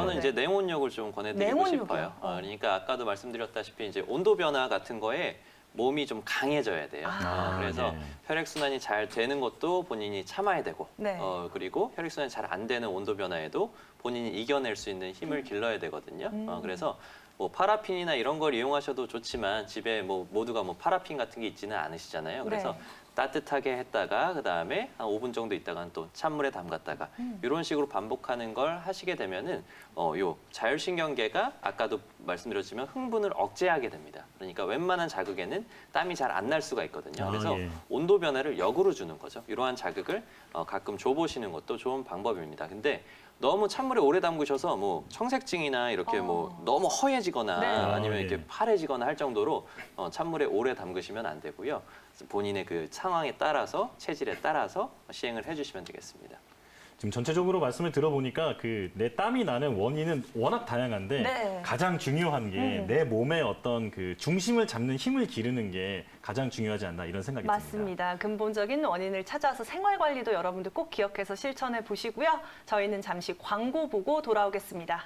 저는 네. 이제 냉온욕을 좀 권해드리고 냉온욕이요? 싶어요. 어, 어. 그러니까 아까도 말씀드렸다시피 이제 온도 변화 같은 거에 몸이 좀 강해져야 돼요. 아. 어, 그래서 네. 혈액 순환이 잘 되는 것도 본인이 참아야 되고, 네. 어, 그리고 혈액 순환이 잘 안 되는 온도 변화에도 본인이 이겨낼 수 있는 힘을 길러야 되거든요. 음. 어, 그래서 뭐 파라핀이나 이런 걸 이용하셔도 좋지만 집에 뭐 모두가 뭐 파라핀 같은 게 있지는 않으시잖아요. 그래서 네. 따뜻하게 했다가 그 다음에 한 5분 정도 있다가 또 찬물에 담갔다가 음. 이런 식으로 반복하는 걸 하시게 되면은 어, 요 자율신경계가 아까도 말씀드렸지만 흥분을 억제하게 됩니다. 그러니까 웬만한 자극에는 땀이 잘 안 날 수가 있거든요. 아, 그래서 예. 온도 변화를 역으로 주는 거죠. 이러한 자극을 어, 가끔 줘보시는 것도 좋은 방법입니다. 근데 너무 찬물에 오래 담그셔서 뭐 청색증이나 이렇게 어. 뭐 너무 허해지거나 네. 아니면 아, 예. 이렇게 파래지거나 할 정도로 어, 찬물에 오래 담그시면 안 되고요. 본인의 그 상황에 따라서 체질에 따라서 시행을 해주시면 되겠습니다. 지금 전체적으로 말씀을 들어보니까 그 내 땀이 나는 원인은 워낙 다양한데 네. 가장 중요한 게 음. 내 몸의 어떤 그 중심을 잡는 힘을 기르는 게 가장 중요하지 않나 이런 생각이 듭니다. 맞습니다. 근본적인 원인을 찾아서 생활 관리도 여러분들 꼭 기억해서 실천해 보시고요. 저희는 잠시 광고 보고 돌아오겠습니다.